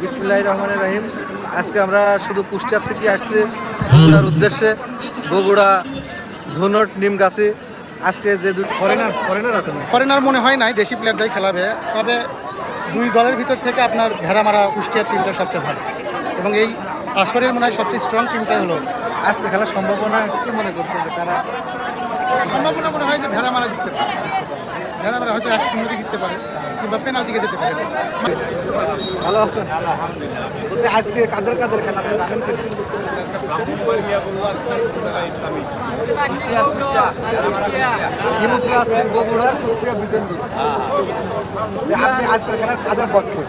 বিসমুল্লাহ রহমান রাহিম। আজকে আমরা শুধু কুষ্টিয়া থেকে আসছি। বগুড়ার উদ্দেশ্যে বগুড়া ধুনট নিমগাছি। আজকে যে ফরেনার ফরেনার আছে ফরেনার মনে হয় নাই দেশি প্লেয়ারটাই খেলাবে। তবে দুই দলের ভিতর থেকে আপনার ভেড়ামারা কুষ্টিয়ার টিমটা সবচেয়ে ভালো। এবং এই আসরের মনে হয় সবচেয়ে স্ট্রং টিমটাই হলো আজকে খেলার সম্ভাবনা কি মনে করছে যে তারা? সম্ভাবনা মনে হয় যে ভেড়ামারা জিততে পারে। ভেড়ামারা হয়তো এক জিততে পারে কিংবা পেনাল্টিকে যেতে পারে। ভালো আছেন? আজকে কাদের কাদের খেলা আপনি জানেন কি বগুড়ার কুষ্টিয়া বিজেন্দ্র আপনি আজকের খেলার কাদের পক্ষে?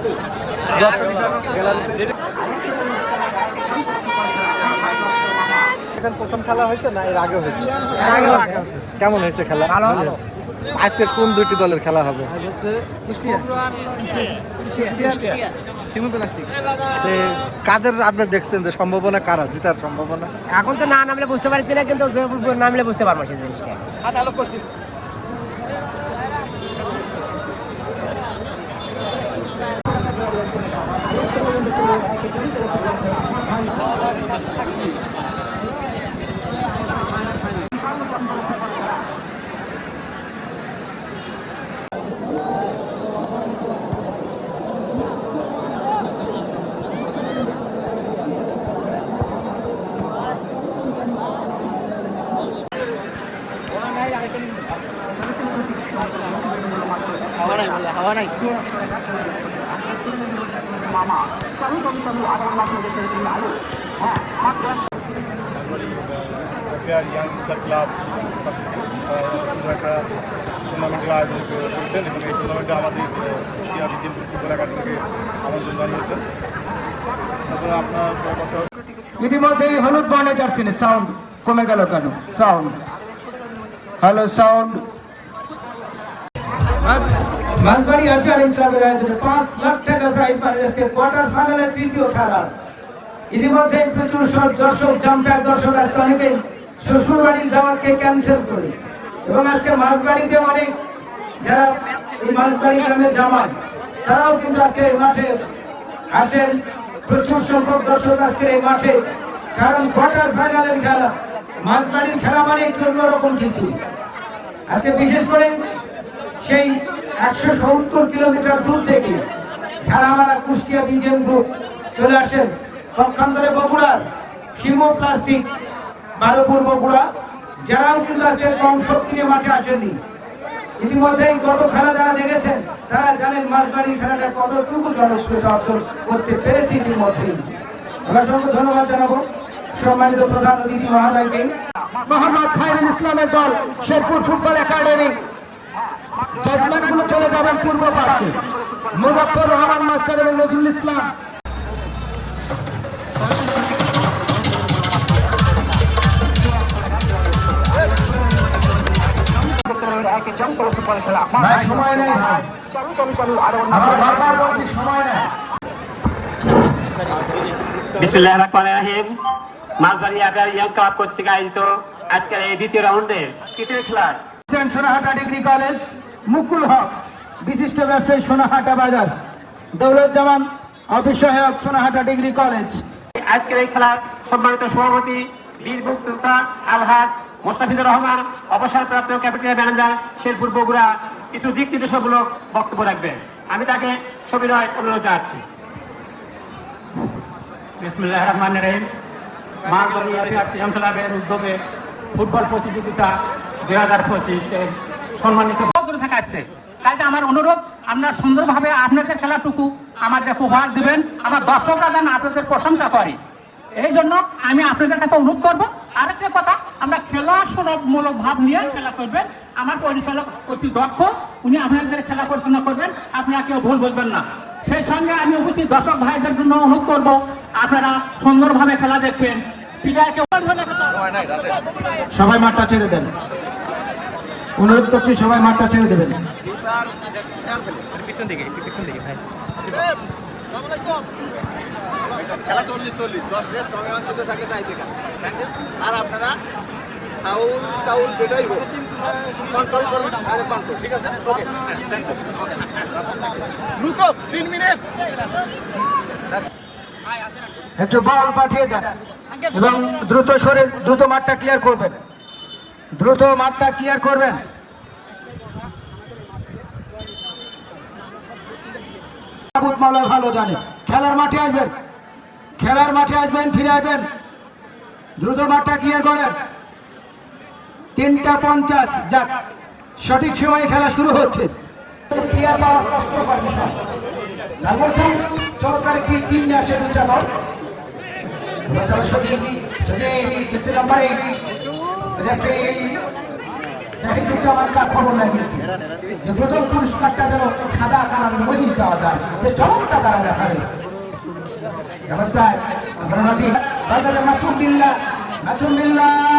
এখন প্রথম খেলা হয়েছে না এর আগে হয়েছে? কেমন হয়েছে খেলা? আজকে কোন দুইটি দলের খেলা হবে? তে কাদের আপনি দেখছেন যে সম্ভাবনা কারা জিতার সম্ভাবনা? এখন তো না নামলে বুঝতে পারছি না কিন্তু নামলে বুঝতে পারব সেই জিনিসটা। ফেয়ার ইয়াংস্টার ক্লাব সুন্দর একটা টুর্নামেন্টের আয়োজন করেছেন এবং এই টুর্নামেন্টে আমাদের আহ, কুষ্টিয়া বিদ্যুৎ ফুটবল একাডেমিকে আমন্ত্রণ জানিয়েছেন তারপরে আপনার কথা ইতিমধ্যেই হলুদ বর্ণে জার্সি সাউন্ড কমে গেল কেন সাউন্ড হ্যালো সাউন্ড মাঝবাড়ি আফিয়ারিং ক্লাবের আয়োজনে পাঁচ লাখ টাকা প্রাইজ পানির আজকে কোয়ার্টার ফাইনালে তৃতীয় খেলা। ইতিমধ্যে প্রচুর সব দর্শক জামপ্যাক দর্শক আজকে অনেকেই শ্বশুর বাড়ির দাওয়াতকে ক্যান্সেল করে। এবং আজকে মাঝবাড়িতে অনেক যারা এই মাঝবাড়ি গ্রামের জামাই তারাও কিন্তু আজকে এই মাঠে আসেন। প্রচুর সংখ্যক দর্শক আজকে এই মাঠে। কারণ কোয়ার্টার ফাইনালের খেলা। মাঝবাড়ির খেলা মানে একটু অন্যরকম কিছু। আজকে বিশেষ করে সেই একশো সত্তর কিলোমিটার দূর থেকে খেলামারা কুষ্টিয়া বিজেম গ্রুপ চলে আসেন পক্ষান্তরে বগুড়ার শিমো প্লাস্টিক বারোপুর বগুড়া। যারাও কিন্তু আজকে কম শক্তি নিয়ে মাঠে আসেননি। ইতিমধ্যেই গত খেলা যারা দেখেছেন, তারা জানেন মাঝবাড়ির খেলাটা কতটুকু জনপ্রিয়তা অর্জন করতে পেরেছে ইতিমধ্যেই। আমরা অসংখ্য ধন্যবাদ জানাব। সম্মানিত প্রধান অতিথি মহাদয়কে। মোহাম্মদ খায়রুল ইসলামের দল শেরপুর ফুটবল একাডেমি। জাজমেন্টগুলো চলে যাবেন পূর্ব পাশে মুজাফর রহমান মাস্টার এবং নজরুল ইসলাম। সময় নেই ভাই। আমরা বারবার বলছি সময় নেই। বিসমুল্লাহ রহমান রাহিম। মাঝবাড়ি আকার ইয়াং ক্লাব কর্তৃক আয়োজিত আজকের এই দ্বিতীয় রাউন্ডে তৃতীয় খেলার সোনাহাটা ডিগ্রি কলেজ মুকুল হক বিশিষ্ট ব্যবসায়ী সোনাহাটা বাজার। দৌলত জামান অফিস সহায়ক সোনাহাটা ডিগ্রি কলেজ। আজকের এই খেলার সম্মানিত সভাপতি বীর মুক্তা আলহাজ মোস্তাফিজুর রহমান অবসরপ্রাপ্ত ক্যাপিটাল ম্যানেজার শেরপুর বগুড়া কিছু দিক নির্দেশমূলক বক্তব্য রাখবেন। আমি তাকে সবিনয় অনুরোধ জানাচ্ছি। বিসমুল্লাহ রহমান রহিম। ফুটবল প্রতিযোগিতা দুই হাজার পঁচিশের সম্মানিত আমার অনুরোধ আপনারা সুন্দরভাবে আপনাদের খেলাটুকু আমাদের উপহার দিবেন, আমার দর্শকরা যেন আপনাদের প্রশংসা করে। এই জন্য আমি আপনাদের কাছে অনুরোধ করব, আরেকটা কথা, আমরা খেলা সুলভমূলক ভাব নিয়ে খেলা করবেন। আমার পরিচালক অতি দক্ষ, উনি আপনাদের খেলা পরিচালনা করবেন। আপনারা কেউ ভুল বুঝবেন না। সেই সঙ্গে আমি উপস্থিত দর্শক ভাইদের জন্য অনুরোধ করব, আপনারা সুন্দরভাবে খেলা দেখবেন। সবাই মাঠটা ছেড়ে দেন। অনুরোধ করছি, সবাই মাঠটা ছেড়ে দেবেন। খেলা চল্লিশ চল্লিশ। দশ রেস্ট নয় অংশতে থাকে থেকে। আর আপনারা টাউল টাউল যেটাই হোক কন্ট্রোল করুন মিনিট। একটু বল পাঠিয়ে দেন এবং দ্রুত সরে, দ্রুত মাঠটা ক্লিয়ার করবেন। দ্রুত মাঠটা ক্লিয়ার করবেন। ভালো জানে। খেলার মাঠে আসবেন। খেলার মাঠে আসবেন, ফিরে আসবেন। দ্রুত মাঠটা ক্লিয়ার করেন। তিনটা পঞ্চাশ, যাক, সঠিক সময়ে খেলা শুরু হচ্ছে। লাগিয়েছে? প্রথম পুরস্কারটা যেন সাদা কালারের মধ্যেই দেওয়া যায় যে চমকটা তারা দেখাবে নমস্কার Masum Billah Masum Billah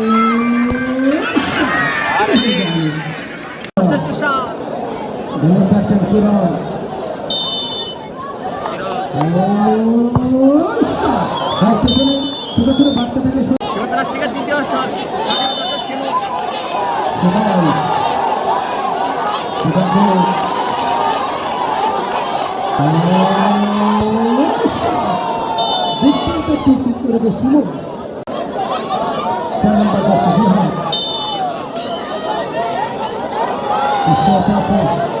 Young Captain Kiron. ছোট ছোট বাচ্চা থেকে শিমন Stop up there.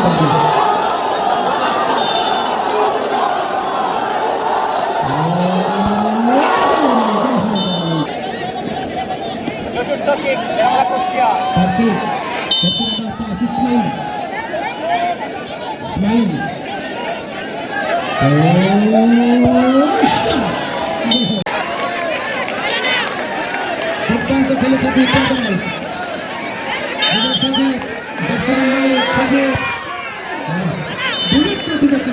আজকে গুড ফাইভ ভাষায় সচেতন অবস্থায় ভোট উঠে ঘরে পড়বে যে মাহি মাহি মাহি আচ্ছা